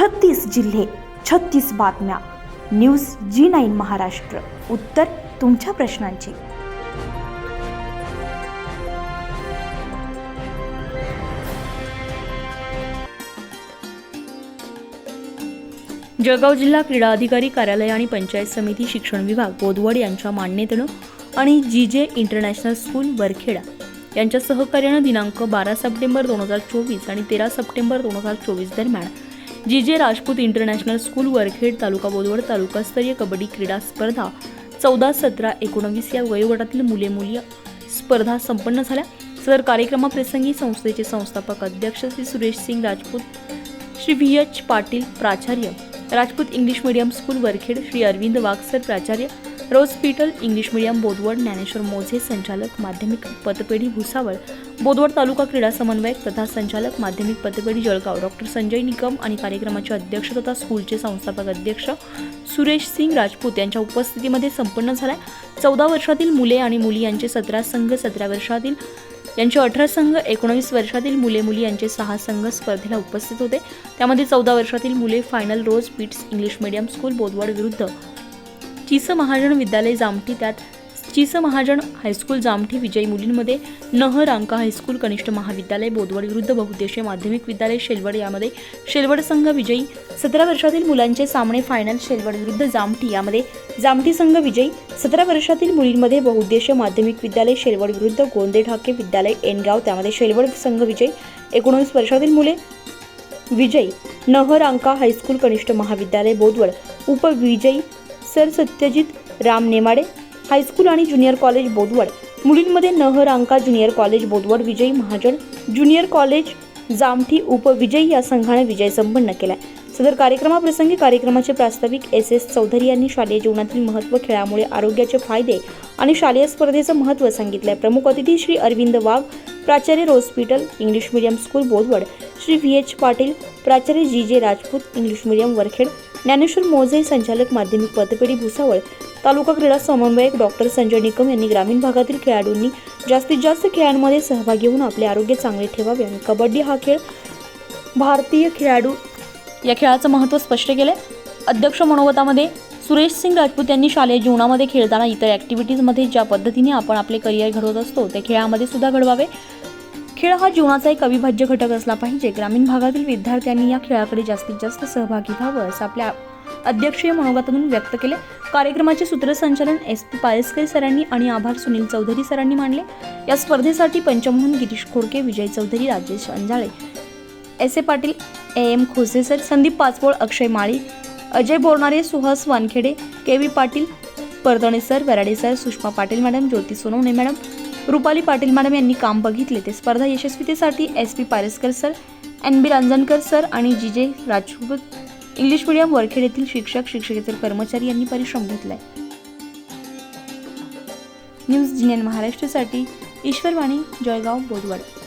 छत्तीस जिल्हे छत्तीस बातम्या. News G nine Maharashtra. उत्तर तुमच्या प्रश्नांची. जळगाव जिल्हा क्रीडा अधिकारी कार्यालय आणि पंचायत समिती शिक्षण विभाग बोदवड यांच्या मान्यतेनं आणि जी जे इंटरनॅशनल स्कूल वरखेडा यांच्या सहकार्यानं दिनांक बारा सप्टेंबर दोन हजार चोवीस आणि तेरा सप्टेंबर दोन हजार चोवीस दरम्यान G J Rajput international school Varkhed तालुका बोदवड तालुकास्तरीय कबड्डी क्रीडा स्पर्धा चौदा सतरा एकोणवीस या वयोगटातील मुले मुली स्पर्धा संपन्न झाल्या. सदर कार्यक्रमाप्रसंगी संस्थेचे संस्थापक अध्यक्ष श्री सुरेश सिंग राजपूत श्री व्ही एच पाटील प्राचार्य Rajput English medium school Varkhed Shri Arvind वाघसर प्राचार्य rose petal English medium Bodwad Dnyaneshwar Moze संचालक माध्यमिक पतपेढी भुसावळ बोदवड तालुका क्रीडा समन्वयक तथा संचालक माध्यमिक पतपेढी जळगाव. डॉक्टर संजय निकम आणि कार्यक्रमाचे अध्यक्ष तथा स्कूलचे संस्थापक अध्यक्ष सुरेश सिंग राजपूत यांच्या उपस्थितीमध्ये संपन्न झाला. चौदा वर्षातील मुले आणि मुली यांचे सतरा संघ सतरा वर्षातील यांचे अठरा संघ एकोणवीस वर्षातील मुले मुली यांचे सहा संघ स्पर्धेला उपस्थित होते. त्यामध्ये चौदा वर्षातील मुले final rose petals English medium school Bodwad विरुद्ध चिस महाजन विद्यालय जामठी त्यात चिस महाजन हायस्कूल जामठी विजयी मुलींमध्ये नह रांका हायस्कूल कनिष्ठ महाविद्यालय बोदवड विरुद्ध बहुउद्देशीय माध्यमिक विद्यालय शेलवड यामध्ये शेलवड संघ विजयी. सतरा वर्षातील मुलांचे सामने फायनल शेलवड विरुद्ध जामठी यामध्ये जामठी संघ विजयी. सतरा वर्षातील मुलींमध्ये बहुउद्देशीय माध्यमिक विद्यालय शेलवड विरुद्ध गोंदे ढाके विद्यालय एनगाव त्यामध्ये शेलवड संघ विजयी. एकोणवीस वर्षातील मुले विजयी. नहरांका हायस्कूल कनिष्ठ महाविद्यालय Bodwad उपविजयी sir Satyajit Ram Nemade high school आणि ज्युनियर कॉलेज बोदवड मुलींमध्ये नहरांका ज्युनियर कॉलेज बोदवड विजयी महाजन ज्युनियर कॉलेज जामठी उपविजयी या संघाने विजय संपन्न केला सदर कार्यक्रमाप्रसंगी कार्यक्रमाचे प्रास्ताविक एस एस चौधरी यांनी शालेय जीवनातील महत्त्व खेळामुळे आरोग्याचे फायदे आणि शालेय स्पर्धेचं महत्त्व सांगितलंय. प्रमुख अतिथी श्री अरविंद वाघ प्राचार्य rose petal English medium school Bodwad Shri V H Patil प्राचार्य G J Rajput English medium Varkhed Dnyaneshwar Moze संचालक माध्यमिक पतपेढी भुसावळ तालुका क्रीडा समन्वयक डॉक्टर संजय निकम यांनी ग्रामीण भागातील खेळाडूंनी जास्तीत जास्त खेळांमध्ये सहभागी घेऊन आपले आरोग्य चांगले ठेवावे आणि कबड्डी हा खेळ भारतीय खेळाडू या खेळाचं महत्त्व स्पष्ट केलं अध्यक्ष मनोगतामध्ये सुरेश सिंग राजपूत यांनी शालेय जीवनामध्ये खेळताना इतर ॲक्टिव्हिटीजमध्ये ज्या पद्धतीने आपण आपले करिअर घडवत असतो त्या खेळामध्ये सुद्धा घडवावे. खेळ हा जीवनाचा एक अविभाज्य घटक असला पाहिजे. ग्रामीण भागातील विद्यार्थ्यांनी या खेळाकडे जास्तीत जास्त सहभागी व्हावं असं आपल्या अध्यक्षीय मनोगतातून व्यक्त केले. कार्यक्रमाचे सूत्रसंचालन एस पी पायसकर सरांनी आणि आभार सुनील चौधरी सरांनी मानले या स्पर्धेसाठी पंचमोहन Girish Khodke Vijay Chaudhari Rajesh Anjale S A Patil A M Khose sir Sandeep Pachpol Akshay Mali Ajay Bornare Suhas Wankhede K V Patil Pardane sir Varade sir Sushma Patil madam Jyoti Sonawane madam Rupali Patil madam यांनी काम बघितले ते स्पर्धा यशस्वीतेसाठी S P Pareskar sir N B Ranjankar sir आणि G J Rajput English medium Varkhed येथील शिक्षक शिक्षकेतर कर्मचारी यांनी परिश्रम घेतलाय. न्यूज जिनियन महाराष्ट्रासाठी ईश्वरवाणी जळगाव बोदवड